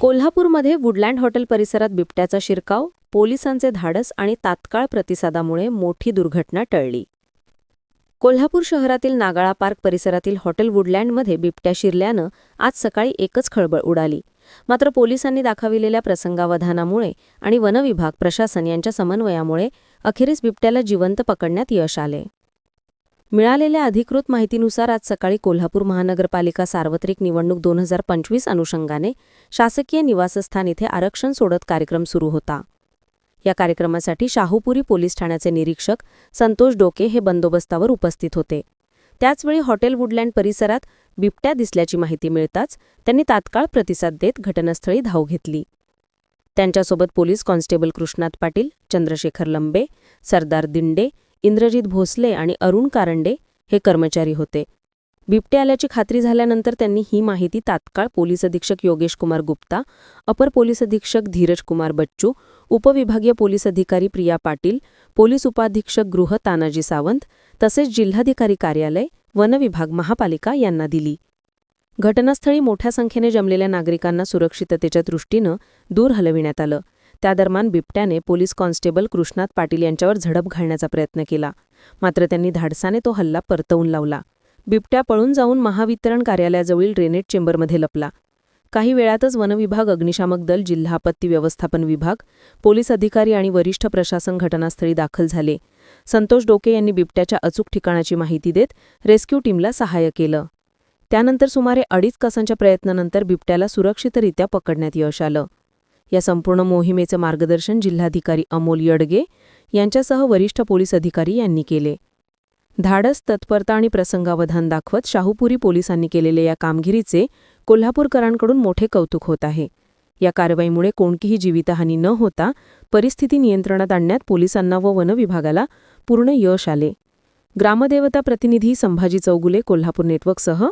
कोल्हापूरमध्ये Woodland hotel परिसरात बिबट्याचा शिरकाव पोलिसांचे धाडस आणि तात्काळ प्रतिसादामुळे मोठी दुर्घटना टळली. कोल्हापूर शहरातील नागाळा पार्क परिसरातील हॉटेल वुडलँडमध्ये बिबट्या शिरल्यानं आज सकाळी एकच खळबळ उडाली. मात्र पोलिसांनी दाखविलेल्या प्रसंगावधानामुळे आणि वनविभाग प्रशासन यांच्या समन्वयामुळे अखेरीस बिबट्याला जिवंत पकडण्यात यश आले. मिळालेल्या अधिकृत माहितीनुसार आज सकाळी कोल्हापूर महानगरपालिका सार्वत्रिक निवडणूक दोन हजार पंचवीस अनुषंगाने शासकीय निवासस्थान इथे आरक्षण सोडत कार्यक्रम सुरू होता. या कार्यक्रमासाठी शाहूपुरी पोलीस ठाण्याचे निरीक्षक संतोष डोके हे बंदोबस्तावर उपस्थित होते. त्याचवेळी हॉटेल वुडलँड परिसरात बिबट्या दिसल्याची माहिती मिळताच त्यांनी तात्काळ प्रतिसाद देत घटनास्थळी धाव घेतली. त्यांच्यासोबत पोलीस कॉन्स्टेबल कृष्णात पाटील चंद्रशेखर लंबे सरदार दिंडे इंद्रजित भोसले आणि अरुण कारंडे हे कर्मचारी होते. बिबटे आल्याची खात्री झाल्यानंतर त्यांनी ही माहिती तात्काळ पोलीस अधीक्षक योगेश कुमार गुप्ता अपर पोलीस अधीक्षक धीरज कुमार बच्चू उपविभागीय पोलीस अधिकारी प्रिया पाटील पोलीस उपाधीक्षक गृह तानाजी सावंत तसेच जिल्हाधिकारी कार्यालय वनविभाग महापालिका यांना दिली. घटनास्थळी मोठ्या संख्येने जमलेल्या नागरिकांना सुरक्षिततेच्या दृष्टीनं दूर हलविण्यात आलं. त्यादरम्यान बिबट्याने पोलीस कॉन्स्टेबल कृष्णात पाटील यांच्यावर झडप घालण्याचा प्रयत्न केला. मात्र त्यांनी धाडसाने तो हल्ला परतवून लावला. बिबट्या पळून जाऊन महावितरण कार्यालयाजवळील ड्रेनेज चेंबरमध्ये लपला. काही वेळातच वनविभाग अग्निशामक दल जिल्हा आपत्ती व्यवस्थापन विभाग पोलीस अधिकारी आणि वरिष्ठ प्रशासन घटनास्थळी दाखल झाले. संतोष डोके यांनी बिबट्याच्या अचूक ठिकाणाची माहिती देत रेस्क्यू टीमला सहाय्य केलं. त्यानंतर सुमारे अडीच तासांच्या प्रयत्नानंतर बिबट्याला सुरक्षितरित्या पकडण्यात यश आलं. या संपूर्ण मोहिमेचं मार्गदर्शन जिल्हाधिकारी अमोल यडगे यांच्यासह वरिष्ठ पोलीस अधिकारी यांनी केले. धाडस तत्परता आणि प्रसंगावधान दाखवत शाहूपुरी पोलिसांनी केलेल्या या कामगिरीचे कोल्हापूरकरांकडून मोठे कौतुक होत आहे. या कारवाईमुळे कोणतीही जीवितहानी न होता परिस्थिती नियंत्रणात आणण्यात पोलिसांना व वनविभागाला पूर्ण यश आले. ग्रामदेवता प्रतिनिधी संभाजी चौगुले कोल्हापूर नेटवर्कसह